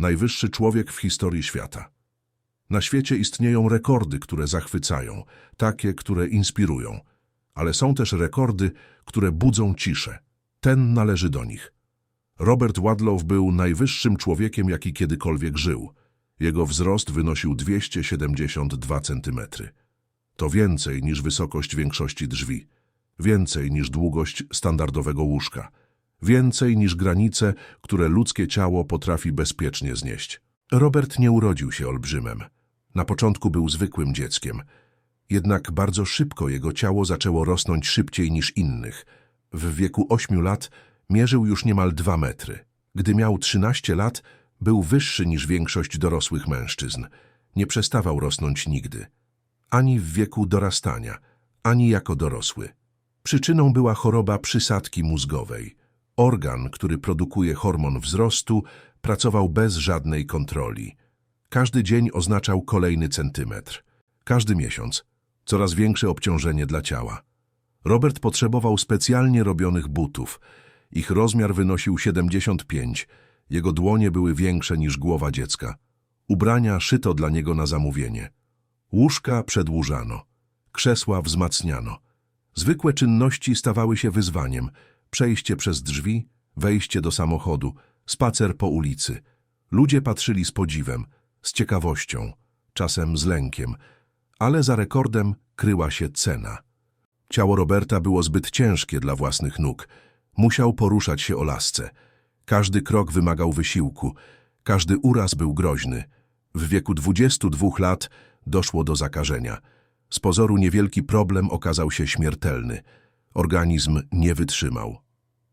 Najwyższy człowiek w historii świata. Na świecie istnieją rekordy, które zachwycają, takie, które inspirują. Ale są też rekordy, które budzą ciszę. Ten należy do nich. Robert Wadlow był najwyższym człowiekiem, jaki kiedykolwiek żył. Jego wzrost wynosił 272 cm. To więcej niż wysokość większości drzwi, więcej niż długość standardowego łóżka, więcej niż granice, które ludzkie ciało potrafi bezpiecznie znieść. Robert nie urodził się olbrzymem. Na początku był zwykłym dzieckiem. Jednak bardzo szybko jego ciało zaczęło rosnąć szybciej niż innych. W wieku ośmiu lat mierzył już niemal dwa metry. Gdy miał 13 lat, był wyższy niż większość dorosłych mężczyzn. Nie przestawał rosnąć nigdy. Ani w wieku dorastania, ani jako dorosły. Przyczyną była choroba przysadki mózgowej. Organ, który produkuje hormon wzrostu, pracował bez żadnej kontroli. Każdy dzień oznaczał kolejny centymetr. Każdy miesiąc coraz większe obciążenie dla ciała. Robert potrzebował specjalnie robionych butów. Ich rozmiar wynosił 75. Jego dłonie były większe niż głowa dziecka. Ubrania szyto dla niego na zamówienie. Łóżka przedłużano. Krzesła wzmacniano. Zwykłe czynności stawały się wyzwaniem. Przejście przez drzwi, wejście do samochodu, spacer po ulicy. Ludzie patrzyli z podziwem, z ciekawością, czasem z lękiem, ale za rekordem kryła się cena. Ciało Roberta było zbyt ciężkie dla własnych nóg. Musiał poruszać się o lasce. Każdy krok wymagał wysiłku, każdy uraz był groźny. W wieku 22 lat doszło do zakażenia. Z pozoru niewielki problem okazał się śmiertelny. Organizm nie wytrzymał.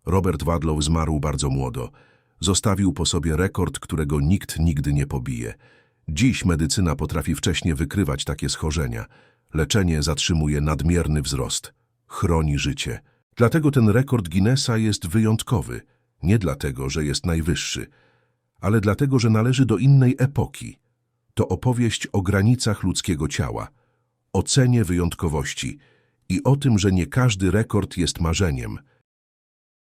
Robert Wadlow zmarł bardzo młodo. Zostawił po sobie rekord, którego nikt nigdy nie pobije. Dziś medycyna potrafi wcześnie wykrywać takie schorzenia. Leczenie zatrzymuje nadmierny wzrost. Chroni życie. Dlatego ten rekord Guinnessa jest wyjątkowy. Nie dlatego, że jest najwyższy, ale dlatego, że należy do innej epoki. To opowieść o granicach ludzkiego ciała, o cenie wyjątkowości i o tym, że nie każdy rekord jest marzeniem –